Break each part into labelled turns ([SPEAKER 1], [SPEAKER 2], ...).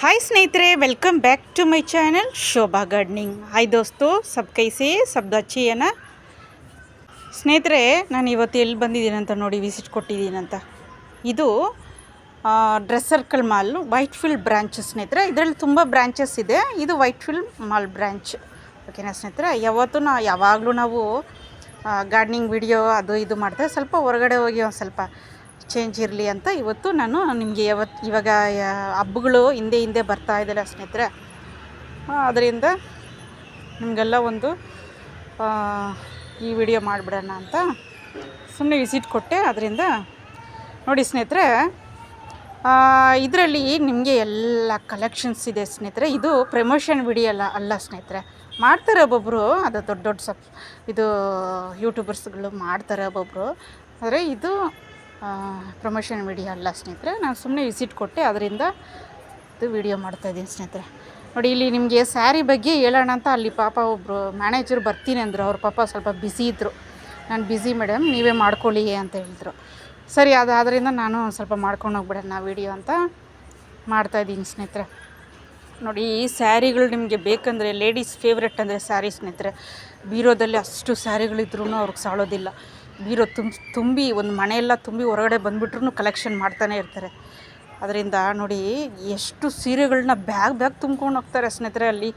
[SPEAKER 1] Hi ಸ್ನೇಹಿತರೆ welcome back to my channel Shobha gardening hi ದೋಸ್ತು, ಸಬ್ ಕೈಸೆ, ಸಬ್ ಅಚ್ಚಿಯನ ಸ್ನೇಹಿತರೆ, ನಾನು ಇವತ್ತು ಎಲ್ಲಿ ಬಂದಿದ್ದೀನಂತ ನೋಡಿ ವಿಸಿಟ್ ಕೊಟ್ಟಿದ್ದೀನಂತ. ಇದು dress circle mall Whitefield branch ಸ್ನೇಹಿತರೆ. ಇದರಲ್ಲಿ ತುಂಬ ಬ್ರ್ಯಾಂಚಸ್ ಇದೆ. ಇದು ವೈಟ್ ಫೀಲ್ಡ್ ಮಾಲ್ ಬ್ರ್ಯಾಂಚ್ ಓಕೆನಾ ಸ್ನೇಹಿತರೆ, ಯಾವತ್ತೂ ನಾ, ಯಾವಾಗಲೂ ನಾವು ಗಾರ್ಡ್ನಿಂಗ್ ವಿಡಿಯೋ ಅದು ಇದು ಮಾಡ್ತೇವೆ ಸ್ವಲ್ಪ ಹೊರಗಡೆ ಹೋಗಿ ಒಂದು ಸ್ವಲ್ಪ ಚೇಂಜ್ ಇರಲಿ ಅಂತ ಇವತ್ತು ನಾನು ನಿಮಗೆ ಯಾವತ್ತು ಇವಾಗ ಹಬ್ಬಗಳು ಹಿಂದೆ ಹಿಂದೆ ಬರ್ತಾ ಇದ್ದಾರೆ ಸ್ನೇಹಿತರೆ. ಅದರಿಂದ ನಿಮಗೆಲ್ಲ ಒಂದು ಈ ವಿಡಿಯೋ ಮಾಡಿಬಿಡೋಣ ಅಂತ ಸುಮ್ಮನೆ ವಿಸಿಟ್ ಕೊಟ್ಟೆ. ಅದರಿಂದ ನೋಡಿ ಸ್ನೇಹಿತರೆ ಇದರಲ್ಲಿ ನಿಮಗೆ ಎಲ್ಲ ಕಲೆಕ್ಷನ್ಸ್ ಇದೆ ಸ್ನೇಹಿತರೆ. ಇದು ಪ್ರಮೋಷನ್ ವಿಡಿಯೋ ಅಲ್ಲ ಅಲ್ಲ ಸ್ನೇಹಿತರೆ. ಮಾಡ್ತಾರೆ ಒಬ್ಬೊಬ್ಬರು ಅದು ದೊಡ್ಡ ದೊಡ್ಡ ಸಬ್ ಇದು ಯೂಟ್ಯೂಬರ್ಸ್ಗಳು ಮಾಡ್ತಾರೆ ಒಬ್ಬೊಬ್ಬರು ಆದರೆ ಇದು ಪ್ರಮೋಷನ್ ವಿಡಿಯೋ ಅಲ್ಲ ಸ್ನೇಹಿತರೆ. ನಾನು ಸುಮ್ಮನೆ ವಿಸಿಟ್ ಕೊಟ್ಟೆ, ಅದರಿಂದ ಇದು ವಿಡಿಯೋ ಮಾಡ್ತಾಯಿದ್ದೀನಿ ಸ್ನೇಹಿತರೆ. ನೋಡಿ, ಇಲ್ಲಿ ನಿಮಗೆ ಸ್ಯಾರಿ ಬಗ್ಗೆ ಹೇಳೋಣ ಅಂತ ಅಲ್ಲಿ ಪಾಪ ಒಬ್ಬರು ಮ್ಯಾನೇಜರ್ ಬರ್ತೀನಿ ಅಂದರು. ಅವ್ರ ಪಾಪ ಸ್ವಲ್ಪ ಬ್ಯುಸಿ ಇದ್ದರು ನಾನು ಬ್ಯುಸಿ ಮೇಡಮ್ ನೀವೇ ಮಾಡ್ಕೊಳ್ಳಿ ಅಂತ ಹೇಳಿದ್ರು. ಸರಿ ಅದಾದ್ರಿಂದ ನಾನು ಒಂದ್ ಸ್ವಲ್ಪ ಮಾಡ್ಕೊಂಡು ಹೋಗ್ಬಿಡೋಣ ವಿಡಿಯೋ ಅಂತ ಮಾಡ್ತಾ ಇದ್ದೀನಿ ಸ್ನೇಹಿತರೆ. ನೋಡಿ, ಈ ಸ್ಯಾರಿಗಳು ನಿಮಗೆ ಬೇಕಂದರೆ ಲೇಡೀಸ್ ಫೇವ್ರೆಟ್ ಅಂದರೆ ಸ್ಯಾರಿ ಸ್ನೇಹಿತರೆ. ಬೀರೋದಲ್ಲಿ ಅಷ್ಟು ಸ್ಯಾರಿಗಳಿದ್ರೂ ಅವ್ರಿಗೆ ಸಾಳೋದಿಲ್ಲ. ಬೀರೋ ತುಂಬ ತುಂಬಿ ಒಂದು ಮನೆಯೆಲ್ಲ ತುಂಬಿ ಹೊರಗಡೆ ಬಂದುಬಿಟ್ರು ಕಲೆಕ್ಷನ್ ಮಾಡ್ತಾನೆ ಇರ್ತಾರೆ. ಅದರಿಂದ ನೋಡಿ ಎಷ್ಟು ಸೀರೆಗಳನ್ನ ಬ್ಯಾಗ್ ಬ್ಯಾಗ್ ತುಂಬ್ಕೊಂಡು ಹೋಗ್ತಾರೆ ಸ್ನೇಹಿತರೆ ಅಲ್ಲಿ.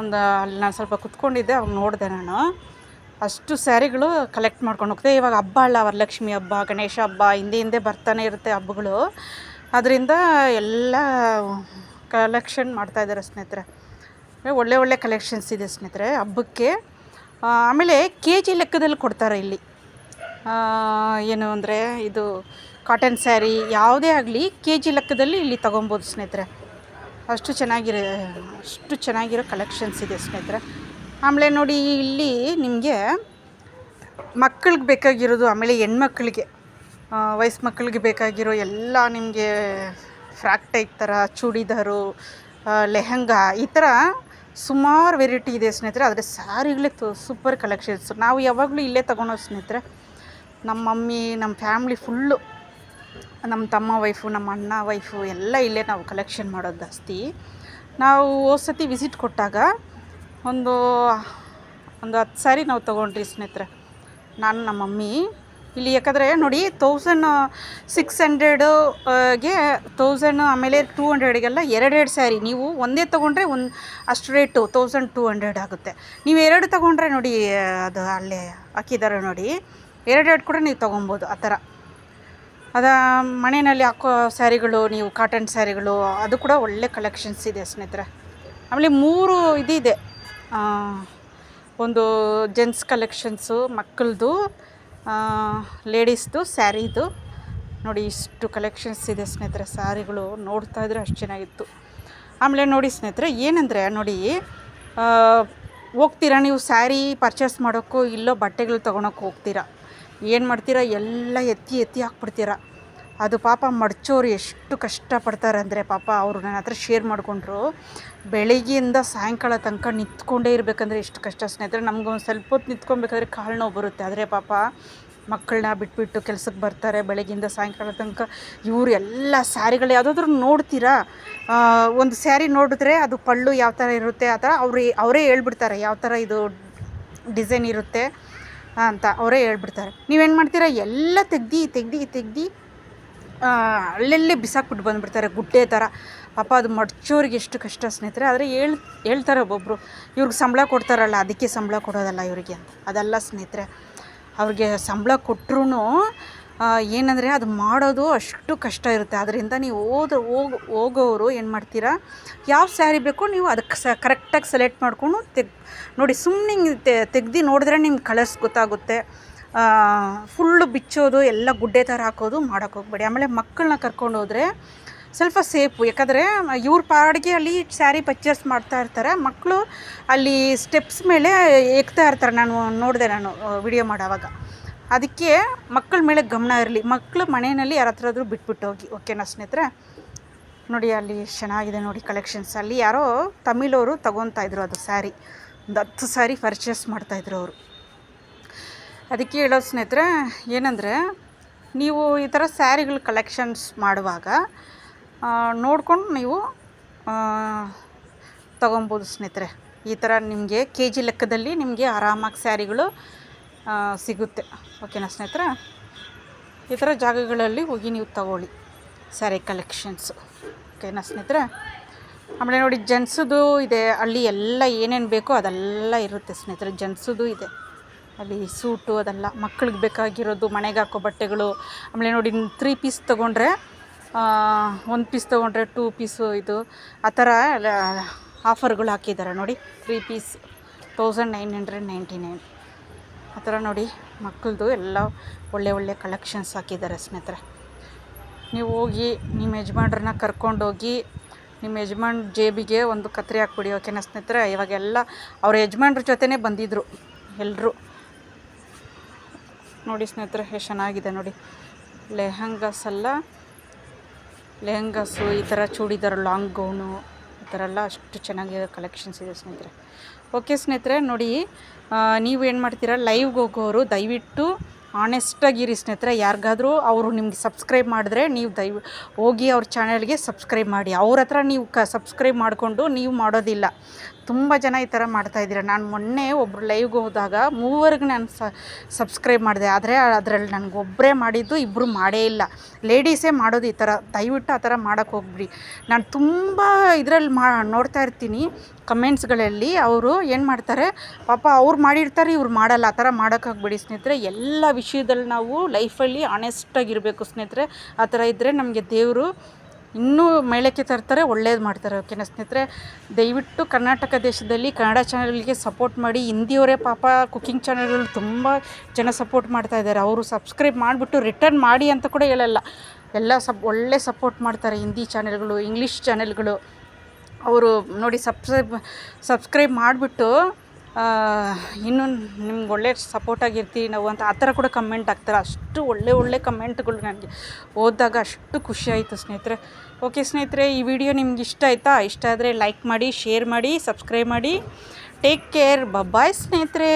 [SPEAKER 1] ಒಂದು ಅಲ್ಲಿ ನಾನು ಸ್ವಲ್ಪ ಕುತ್ಕೊಂಡಿದ್ದೆ ಅವಾಗ ನೋಡಿದೆ ನಾನು. ಅಷ್ಟು ಸ್ಯಾರಿಗಳು ಕಲೆಕ್ಟ್ ಮಾಡ್ಕೊಂಡು ಹೋಗ್ತೇವೆ ಇವಾಗ ಹಬ್ಬ ಅಲ್ಲ, ವರಲಕ್ಷ್ಮಿ ಹಬ್ಬ, ಗಣೇಶ ಹಬ್ಬ, ಹಿಂದೆ ಹಿಂದೆ ಬರ್ತಾನೆ ಇರುತ್ತೆ ಹಬ್ಬಗಳು. ಅದರಿಂದ ಎಲ್ಲ ಕಲೆಕ್ಷನ್ ಮಾಡ್ತಾಯಿದ್ದಾರೆ ಸ್ನೇಹಿತರೆ. ಒಳ್ಳೆ ಒಳ್ಳೆ ಕಲೆಕ್ಷನ್ಸ್ ಇದೆ ಸ್ನೇಹಿತರೆ ಹಬ್ಬಕ್ಕೆ. ಆಮೇಲೆ ಕೆ ಜಿ ಲೆಕ್ಕದಲ್ಲಿ ಕೊಡ್ತಾರೆ ಇಲ್ಲಿ. ಏನು ಅಂದರೆ ಇದು ಕಾಟನ್ ಸ್ಯಾರಿ ಯಾವುದೇ ಆಗಲಿ ಕೆ ಜಿ ಲೆಕ್ಕದಲ್ಲಿ ಇಲ್ಲಿ ತೊಗೊಬೋದು ಸ್ನೇಹಿತರೆ. ಅಷ್ಟು ಚೆನ್ನಾಗಿರೋ ಅಷ್ಟು ಚೆನ್ನಾಗಿರೋ ಕಲೆಕ್ಷನ್ಸ್ ಇದೆ ಸ್ನೇಹಿತರೆ. ಆಮೇಲೆ ನೋಡಿ ಇಲ್ಲಿ ನಿಮಗೆ ಮಕ್ಕಳಿಗೆ ಬೇಕಾಗಿರೋದು ಆಮೇಲೆ ಹೆಣ್ಮಕ್ಳಿಗೆ ವಯಸ್ಸು ಮಕ್ಕಳಿಗೆ ಬೇಕಾಗಿರೋ ಎಲ್ಲ ನಿಮಗೆ ಫ್ರಾಕ್ ಟೈಪ್ ಥರ ಚೂಡಿದಾರು ಲೆಹಂಗಾ ಈ ಥರ ಸುಮಾರು ವೆರೈಟಿ ಇದೆ ಸ್ನೇಹಿತರೆ. ಆದರೆ ಸ್ಯಾರಿಗಳೇ ತೋ ಸೂಪರ್ ಕಲೆಕ್ಷನ್ಸ್ ನಾವು ಯಾವಾಗಲೂ ಇಲ್ಲೇ ತೊಗೊಳೋ ಸ್ನೇಹಿತರೆ. ನಮ್ಮ ಮಮ್ಮಿ, ನಮ್ಮ ಫ್ಯಾಮ್ಲಿ ಫುಲ್ಲು ನಮ್ಮ ತಮ್ಮ ವೈಫು ನಮ್ಮ ಅಣ್ಣ ವೈಫು ಎಲ್ಲ ಇಲ್ಲೇ ನಾವು ಕಲೆಕ್ಷನ್ ಮಾಡೋದು ಜಾಸ್ತಿ. ನಾವು ಹೋದ್ ಸತಿ ವಿಸಿಟ್ ಕೊಟ್ಟಾಗ ಒಂದು ಒಂದು ಹತ್ತು ಸಾರಿ ನಾವು ತೊಗೊಂಡ್ರಿ ಸ್ನೇಹಿತರೆ. ನಾನು, ನಮ್ಮ ಮಮ್ಮಿ. ಇಲ್ಲಿ ಯಾಕಂದರೆ ನೋಡಿ ತೌಸಂಡ್ ಸಿಕ್ಸ್ ಹಂಡ್ರೆಡುಗೆ ತೌಸಂಡ್ ಆಮೇಲೆ ಟೂ ಹಂಡ್ರೆಡ್ಗೆಲ್ಲ ಎರಡೆರಡು ಸ್ಯಾರಿ ನೀವು ಒಂದೇ ತೊಗೊಂಡ್ರೆ ಒಂದು, ಅಷ್ಟು ರೇಟು ತೌಸಂಡ್ ಟೂ ಹಂಡ್ರೆಡ್ ಆಗುತ್ತೆ. ನೀವು ಎರಡು ತೊಗೊಂಡ್ರೆ ನೋಡಿ, ಅದು ಅಲ್ಲೇ ಹಾಕಿದ್ದಾರೆ ನೋಡಿ. ಎರಡೆರಡು ಕೂಡ ನೀವು ತೊಗೊಬೋದು ಆ ಥರ. ಅದ ಮನೆಯಲ್ಲಿ ಹಾಕೋ ಸ್ಯಾರಿಗಳು, ನೀವು ಕಾಟನ್ ಸ್ಯಾರಿಗಳು, ಅದು ಕೂಡ ಒಳ್ಳೆ ಕಲೆಕ್ಷನ್ಸ್ ಇದೆ ಸ್ನೇಹಿತರೆ. ಆಮೇಲೆ ಮೂರು ಇದಿದೆ. ಒಂದು ಜೆಂಟ್ಸ್ ಕಲೆಕ್ಷನ್ಸು ಮಕ್ಕಳದು ಲೇಡೀಸ್ದು ಸ್ಯಾರಿದು. ನೋಡಿ ಇಷ್ಟು ಕಲೆಕ್ಷನ್ಸ್ ಇದೆ ಸ್ನೇಹಿತರೆ ಸ್ಯಾರಿಗಳು, ನೋಡ್ತಾ ಇದ್ರೆ ಅಷ್ಟು ಚೆನ್ನಾಗಿತ್ತು ಆಮೇಲೆ ನೋಡಿ ಸ್ನೇಹಿತರೆ, ಏನಂದರೆ ನೋಡಿ ಹೋಗ್ತೀರಾ ನೀವು ಸ್ಯಾರಿ ಪರ್ಚೇಸ್ ಮಾಡೋಕ್ಕೂ ಇಲ್ಲೋ ಬಟ್ಟೆಗಳು ತೊಗೊಳಕ್ಕೆ ಹೋಗ್ತೀರಾ? ಏನು ಮಾಡ್ತೀರಾ? ಎಲ್ಲ ಎತ್ತಿ ಎತ್ತಿ ಹಾಕ್ಬಿಡ್ತೀರ. ಅದು ಪಾಪ ಮಡಚೋರು ಎಷ್ಟು ಕಷ್ಟಪಡ್ತಾರೆ ಅಂದರೆ ಪಾಪ ಅವರು ನನ್ನ ಹತ್ರ ಶೇರ್ ಮಾಡಿಕೊಂಡ್ರು, ಬೆಳಿಗ್ಗೆಯಿಂದ ಸಾಯಂಕಾಲ ತನಕ ನಿಂತ್ಕೊಂಡೇ ಇರಬೇಕಂದ್ರೆ ಎಷ್ಟು ಕಷ್ಟ. ಸ್ನೇಹಿತರೆ ನಮ್ಗೊಂದು ಸ್ವಲ್ಪ ಹೊತ್ತು ನಿಂತ್ಕೊಬೇಕಾದ್ರೆ ಕಾಲು ನೋವು ಬರುತ್ತೆ. ಆದರೆ ಪಾಪ ಮಕ್ಕಳನ್ನ ಬಿಟ್ಬಿಟ್ಟು ಕೆಲಸಕ್ಕೆ ಬರ್ತಾರೆ ಬೆಳಗ್ಗಿಂದ ಸಾಯಂಕಾಲ ತನಕ ಇವರು ಎಲ್ಲ ಸ್ಯಾರಿಗಳು. ಯಾವುದಾದ್ರೂ ನೋಡ್ತೀರಾ? ಒಂದು ಸ್ಯಾರಿ ನೋಡಿದ್ರೆ ಅದು ಪಳ್ಳು ಯಾವ ಥರ ಇರುತ್ತೆ, ಆ ಥರ ಅವ್ರು, ಅವರೇ ಹೇಳ್ಬಿಡ್ತಾರೆ. ಯಾವ ಥರ ಇದು ಡಿಸೈನ್ ಇರುತ್ತೆ. ಅಂತ ಅವರೇ ಹೇಳ್ಬಿಡ್ತಾರೆ. ನೀವೇನು ಮಾಡ್ತೀರಾ? ಎಲ್ಲ ತೆಗ್ದು ತೆಗ್ದು ತೆಗ್ದು ಅಲ್ಲೆಲ್ಲೇ ಬಿಸಾಕ್ಬಿಟ್ಟು ಬಂದುಬಿಡ್ತಾರೆ ಗುಡ್ಡೆ ಥರ. ಪಾಪ ಅದು ಮಡ್ಚೋರಿಗೆ ಎಷ್ಟು ಕಷ್ಟ ಸ್ನೇಹಿತರೆ. ಆದರೆ ಹೇಳ್, ಹೇಳ್ತಾರೆ ಒಬ್ಬೊಬ್ಬರು ಇವ್ರಿಗೆ ಸಂಬಳ ಕೊಡ್ತಾರಲ್ಲ, ಅದಕ್ಕೆ ಸಂಬಳ ಕೊಡೋದಲ್ಲ ಇವರಿಗೆ ಅಂತ. ಅದಲ್ಲ ಸ್ನೇಹಿತರೆ, ಅವ್ರಿಗೆ ಸಂಬಳ ಕೊಟ್ಟರು ಏನಂದರೆ ಅದು ಮಾಡೋದು ಅಷ್ಟು ಕಷ್ಟ ಇರುತ್ತೆ. ಅದರಿಂದ ನೀವು ಓದ, ಹೋಗ್, ಹೋಗೋರು ಏನು ಮಾಡ್ತೀರಾ? ಯಾವ ಸ್ಯಾರಿ ಬೇಕೋ ನೀವು ಅದಕ್ಕೆ ಸ ಕರೆಕ್ಟಾಗಿ ಸೆಲೆಕ್ಟ್ ಮಾಡಿಕೊಂಡು ತೆಗ್, ನೋಡಿ ಸುಮ್ಮನೆ ತೆಗ್ದು ನೋಡಿದ್ರೆ ನಿಮ್ಗೆ ಕಲರ್ಸ್ ಗೊತ್ತಾಗುತ್ತೆ. ಫುಲ್ಲು ಬಿಚ್ಚೋದು, ಎಲ್ಲ ಗುಡ್ಡೆ ಥರ ಹಾಕೋದು ಮಾಡೋಕ್ಕೆ ಹೋಗ್ಬೇಡಿ. ಆಮೇಲೆ ಮಕ್ಕಳನ್ನ ಕರ್ಕೊಂಡು ಹೋದರೆ ಸ್ವಲ್ಪ ಸೇಫು ಯಾಕಂದರೆ ಇವ್ರ ಪಾಡಿಗೆ ಅಲ್ಲಿ ಸ್ಯಾರಿ ಪರ್ಚೇಸ್ ಮಾಡ್ತಾ ಇರ್ತಾರೆ. ಮಕ್ಕಳು ಅಲ್ಲಿ ಸ್ಟೆಪ್ಸ್ ಮೇಲೆ ಏಕ್ತಾ ಇರ್ತಾರೆ. ನಾನು ನೋಡಿದೆ ನಾನು ವಿಡಿಯೋ ಮಾಡೋವಾಗ ಅದಕ್ಕೆ ಮಕ್ಕಳ ಮೇಲೆ ಗಮನ ಇರಲಿ. ಮಕ್ಕಳು ಮನೆಯಲ್ಲಿ ಯಾರ ಹತ್ರ ಆದರೂ ಬಿಟ್ಬಿಟ್ಟು ಹೋಗಿ. ಓಕೆನಾ ಸ್ನೇಹಿತರೆ, ನೋಡಿ ಅಲ್ಲಿ ಚೆನ್ನಾಗಿದೆ ನೋಡಿ ಕಲೆಕ್ಷನ್ಸ್ ಅಲ್ಲಿ ಯಾರೋ ತಮಿಳವರು ಇದ್ರು ಅದು ಸ್ಯಾರಿ ಒಂದು ಹತ್ತು ಸ್ಯಾರಿ ಪರ್ಚೇಸ್ ಮಾಡ್ತಾಯಿದ್ರು ಅವರು. ಅದಕ್ಕೆ ಹೇಳೋದು ಸ್ನೇಹಿತರೆ, ಏನಂದರೆ, ನೀವು ಈ ಥರ ಸ್ಯಾರಿಗಳು ಕಲೆಕ್ಷನ್ಸ್ ಮಾಡುವಾಗ ನೋಡ್ಕೊಂಡು ನೀವು ತೊಗೊಬೋದು ಸ್ನೇಹಿತರೆ. ಈ ಥರ ನಿಮಗೆ ಕೆ ಜಿ ಲೆಕ್ಕದಲ್ಲಿ ನಿಮಗೆ ಆರಾಮಾಗಿ ಸ್ಯಾರಿಗಳು ಸಿಗುತ್ತೆ. ಓಕೆನಾ ಸ್ನೇಹಿತರ, ಈ ಥರ ಜಾಗಗಳಲ್ಲಿ ಹೋಗಿ ನೀವು ತಗೊಳ್ಳಿ. ಸ್ಯಾರಿ ಕಲೆಕ್ಷನ್ಸು ಓಕೆನಾ ಸ್ನೇಹಿತರೆ, ಆಮೇಲೆ ನೋಡಿ, ಜೆಂಟ್ಸದು ಇದೆ ಅಲ್ಲಿ ಎಲ್ಲ ಏನೇನು ಬೇಕೋ ಅದೆಲ್ಲ ಇರುತ್ತೆ ಸ್ನೇಹಿತರೆ. ಜೆಂಟ್ಸದು ಇದೆ. ಅಲ್ಲಿ ಸೂಟು ಅದೆಲ್ಲ ಮಕ್ಕಳಿಗೆ ಬೇಕಾಗಿರೋದು, ಮನೆಗೆ ಹಾಕೋ ಬಟ್ಟೆಗಳು. ಆಮೇಲೆ ನೋಡಿ ತ್ರೀ ಪೀಸ್ ತೊಗೊಂಡ್ರೆ ಒಂದು ಪೀಸ್ ತೊಗೊಂಡ್ರೆ ಟೂ ಪೀಸು ಇದು. ಆ ಥರ ಆಫರ್ಗಳು ಹಾಕಿದ್ದಾರೆ ನೋಡಿ. Three piece thousand nine hundred ninety nine ಆ ಥರ ನೋಡಿ ಮಕ್ಕಳದು ಎಲ್ಲ ಒಳ್ಳೆ ಒಳ್ಳೆ ಕಲೆಕ್ಷನ್ಸ್ ಹಾಕಿದ್ದಾರೆ ಸ್ನೇಹಿತರೆ. ನೀವು ಹೋಗಿ ನಿಮ್ಮ ಯಜಮಾನ್ರನ್ನ ಕರ್ಕೊಂಡೋಗಿ ನಿಮ್ಮ ಯಜಮಾನ್ ಜೇಬಿಗೆ ಒಂದು ಕತ್ರಿ ಹಾಕ್ಬಿಡಿ ಓಕೆನಾ ಸ್ನೇಹಿತರೆ? ಇವಾಗೆಲ್ಲ ಅವ್ರ ಯಜಮಾನ್ರ ಜೊತೆನೇ ಬಂದಿದ್ದರು ಎಲ್ಲರೂ ನೋಡಿ ಸ್ನೇಹಿತರೆ, ಎಷ್ಟು ಚೆನ್ನಾಗಿದೆ ನೋಡಿ. ಲೆಹಂಗಾಸ್ ಎಲ್ಲ ಲೆಹಂಗಾಸು ಈ ಥರ ಚೂಡಿದಾರ್ ಲಾಂಗ್ ಗೌನು ಈ ಥರ ಎಲ್ಲ ಅಷ್ಟು ಚೆನ್ನಾಗಿರೋ ಕಲೆಕ್ಷನ್ಸ್ ಇದೆ ಸ್ನೇಹಿತರೆ. ಓಕೆ ಸ್ನೇಹಿತರೆ, ನೋಡಿ ನೀವು ಏನು ಮಾಡ್ತೀರಾ ಲೈವ್ಗೆ ಹೋಗೋರು ದಯವಿಟ್ಟು ಆನೆಸ್ಟಾಗಿರಿ ಸ್ನೇಹಿತರೆ. ಯಾರಿಗಾದರೂ ಅವರು ನಿಮಗೆ ಸಬ್ಸ್ಕ್ರೈಬ್ ಮಾಡಿದ್ರೆ ನೀವು ದಯ ಹೋಗಿ ಅವ್ರ ಚಾನಲ್ಗೆ ಸಬ್ಸ್ಕ್ರೈಬ್ ಮಾಡಿ. ಅವ್ರ ಹತ್ರ ನೀವು ಕ ಸಬ್ಸ್ಕ್ರೈಬ್ ಮಾಡಿಕೊಂಡು ನೀವು ಮಾಡೋದಿಲ್ಲ. ತುಂಬ ಜನ ಈ ಥರ ಮಾಡ್ತಾಯಿದ್ದೀರ ನಾನು ಮೊನ್ನೆ ಒಬ್ಬರು ಲೈವ್ಗೆ ಹೋದಾಗ ಮೂವರಿಗೆ ನಾನು ಸಬ್ಸ್ಕ್ರೈಬ್ ಮಾಡಿದೆ. ಆದರೆ ಅದರಲ್ಲಿ ನನಗೆ ಒಬ್ಬರೇ ಮಾಡಿದ್ದು ಇಬ್ಬರು ಮಾಡೇ ಇಲ್ಲ. ಲೇಡೀಸೇ ಮಾಡೋದು ಈ ಥರ ದಯವಿಟ್ಟು ಆ ಥರ ಮಾಡೋಕ್ಕೆ ಹೋಗ್ಬಿಡಿ. ನಾನು ತುಂಬ ಇದರಲ್ಲಿ ಮಾ, ನೋಡ್ತಾ ಇರ್ತೀನಿ ಕಮೆಂಟ್ಸ್ಗಳಲ್ಲಿ ಅವರು ಏನು ಮಾಡ್ತಾರೆ, ಪಾಪ ಅವ್ರು ಮಾಡಿರ್ತಾರೆ, ಇವ್ರು ಮಾಡಲ್ಲ. ಆ ಥರ ಮಾಡೋಕ್ಕಾಗ್ಬಿಡಿ ಸ್ನೇಹಿತರೆ. ಎಲ್ಲ ವಿಷಯದಲ್ಲಿ ನಾವು ಲೈಫಲ್ಲಿ ಆನೆಸ್ಟಾಗಿರಬೇಕು ಸ್ನೇಹಿತರೆ. ಆ ಥರ ಇದ್ದರೆ ನಮಗೆ ದೇವರು ಇನ್ನೂ ಮೇಳಕ್ಕೆ ತರ್ತಾರೆ, ಒಳ್ಳೇದು ಮಾಡ್ತಾರೆ ಓಕೆನಾ ಸ್ನೇಹಿತರೆ. ದಯವಿಟ್ಟು ಕರ್ನಾಟಕ ದೇಶದಲ್ಲಿ ಕನ್ನಡ ಚಾನಲ್ಗೆ ಸಪೋರ್ಟ್ ಮಾಡಿ, ಹಿಂದಿಯವರೇ ಪಾಪ ಕುಕ್ಕಿಂಗ್ ಚಾನಲ್ಗಳು ತುಂಬ ಜನ ಸಪೋರ್ಟ್ ಮಾಡ್ತಾ ಇದ್ದಾರೆ. ಅವರು ಸಬ್ಸ್ಕ್ರೈಬ್ ಮಾಡಿಬಿಟ್ಟು ರಿಟರ್ನ್ ಮಾಡಿ ಅಂತ ಕೂಡ ಹೇಳಲ್ಲ. ಎಲ್ಲ ಸಪ್, ಒಳ್ಳೆ ಸಪೋರ್ಟ್ ಮಾಡ್ತಾರೆ ಹಿಂದಿ ಚಾನೆಲ್ಗಳು, ಇಂಗ್ಲೀಷ್ ಚಾನೆಲ್ಗಳು. ಅವರು ನೋಡಿ ಸಬ್ಸ್ಕ್ರೈಬ್ ಸಬ್ಸ್ಕ್ರೈಬ್ ಮಾಡಿಬಿಟ್ಟು ಇನ್ನೂ ನಿಮ್ಗೆ ಒಳ್ಳೆ ಸಪೋರ್ಟಾಗಿರ್ತೀವಿ ನಾವು ಅಂತ ಆ ಥರ ಕೂಡ ಕಮೆಂಟ್ ಆಗ್ತಾರೆ ಅಷ್ಟು ಒಳ್ಳೆ ಒಳ್ಳೆ ಕಮೆಂಟ್ಗಳು ನನಗೆ ಓದಿದಾಗ ಅಷ್ಟು ಖುಷಿ ಆಯಿತು ಸ್ನೇಹಿತರೆ. ಓಕೆ ಸ್ನೇಹಿತರೆ, ಈ ವಿಡಿಯೋ ನಿಮ್ಗೆ ಇಷ್ಟ ಆಯಿತಾ? ಇಷ್ಟ ಆದರೆ ಲೈಕ್ ಮಾಡಿ ಶೇರ್ ಮಾಡಿ ಸಬ್ಸ್ಕ್ರೈಬ್ ಮಾಡಿ. ಟೇಕ್ ಕೇರ್ ಬಾಯ್ ಸ್ನೇಹಿತರೆ.